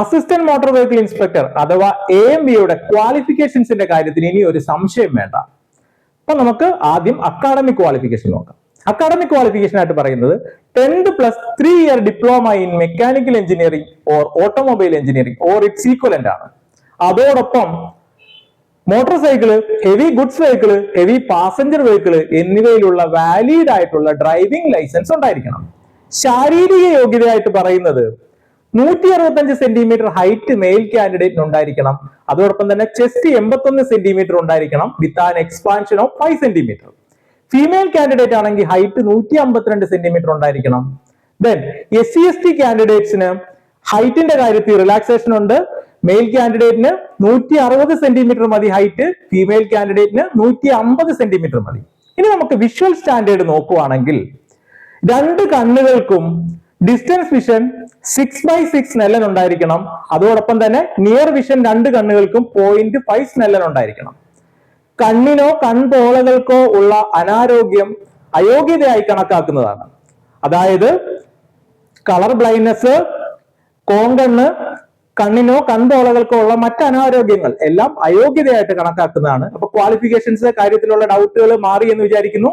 Assistant motor vehicle inspector അഥവാ A M ബിയുടെ ക്വാളിഫിക്കേഷൻസിന്റെ കാര്യത്തിൽ ഇനി ഒരു സംശയം വേണ്ട. അപ്പൊ നമുക്ക് ആദ്യം അക്കാഡമിക് ക്വാളിഫിക്കേഷൻ നോക്കാം. അക്കാഡമിക് ക്വാളിഫിക്കേഷൻ ആയിട്ട് പറയുന്നത് tenth plus three year diploma in mechanical engineering or automobile engineering or its equivalent ആണ്. അതോടൊപ്പം motor cycle heavy goods vehicle heavy passenger vehicle എന്നിവയിലുള്ള valid ആയിട്ടുള്ള ഡ്രൈവിംഗ് ലൈസൻസ് ഉണ്ടായിരിക്കണം. ശാരീരിക യോഗ്യതയായിട്ട് പറയുന്നത് നൂറ്റി അറുപത്തഞ്ച് സെന്റിമീറ്റർ ഹൈറ്റ് മെയിൽ കാൻഡിഡേറ്റിന് ഉണ്ടായിരിക്കണം. അതോടൊപ്പം തന്നെ ചെസ്റ്റ് എൺപത്തൊന്ന് സെന്റിമീറ്റർ ഉണ്ടായിരിക്കണം with an expansion of five centimetre female candidate ആണെങ്കിൽ ഹൈറ്റ് നൂറ്റി അമ്പത്തിരണ്ട് സെന്റിമീറ്റർ ഉണ്ടായിരിക്കണം then S C S T കാൻഡിഡേറ്റ്സിന് ഹൈറ്റിന്റെ കാര്യത്തിൽ റിലാക്സേഷൻ ഉണ്ട്. മെയിൽ കാൻഡിഡേറ്റിന് നൂറ്റി അറുപത് സെന്റിമീറ്റർ മതി ഹൈറ്റ് ഫീമെയിൽ കാൻഡിഡേറ്റിന് നൂറ്റി അമ്പത് സെന്റിമീറ്റർ മതി. ഇനി നമുക്ക് വിഷ്വൽ സ്റ്റാൻഡേർഡ് നോക്കുവാണെങ്കിൽ രണ്ട് കണ്ണുകൾക്കും distance vision six by six നെല്ലൻ ഉണ്ടായിരിക്കണം. അതോടൊപ്പം തന്നെ നിയർ വിഷൻ രണ്ട് കണ്ണുകൾക്കും പോയിന്റ് ഫൈവ് നെല്ലൻ ഉണ്ടായിരിക്കണം. കണ്ണിനോ കൺപോളകൾക്കോ ഉള്ള അനാരോഗ്യം അയോഗ്യതയായി കണക്കാക്കുന്നതാണ്. അതായത് കളർ ബ്ലൈൻഡ്നെസ് കോങ്കണ്ണ് കണ്ണിനോ കൺപോളകൾക്കോ ഉള്ള മറ്റ് അനാരോഗ്യങ്ങൾ എല്ലാം അയോഗ്യതയായിട്ട് കണക്കാക്കുന്നതാണ്. അപ്പൊ ക്വാളിഫിക്കേഷൻസ് കാര്യത്തിലുള്ള ഡൗട്ടുകൾ മാറി എന്ന് വിചാരിക്കുന്നു.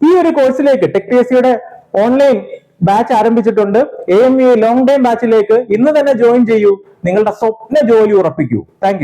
ഈ ഒരു കോഴ്സിലേക്ക് ടെക് പി എസ് സിയുടെ ഓൺലൈൻ ബാച്ച് ആരംഭിച്ചിട്ടുണ്ട്. A M U long time ബാച്ചിലേക്ക് ഇന്ന് തന്നെ ജോയിൻ ചെയ്യൂ. നിങ്ങളുടെ സ്വപ്ന ജോലി ഉറപ്പിക്കൂ. താങ്ക്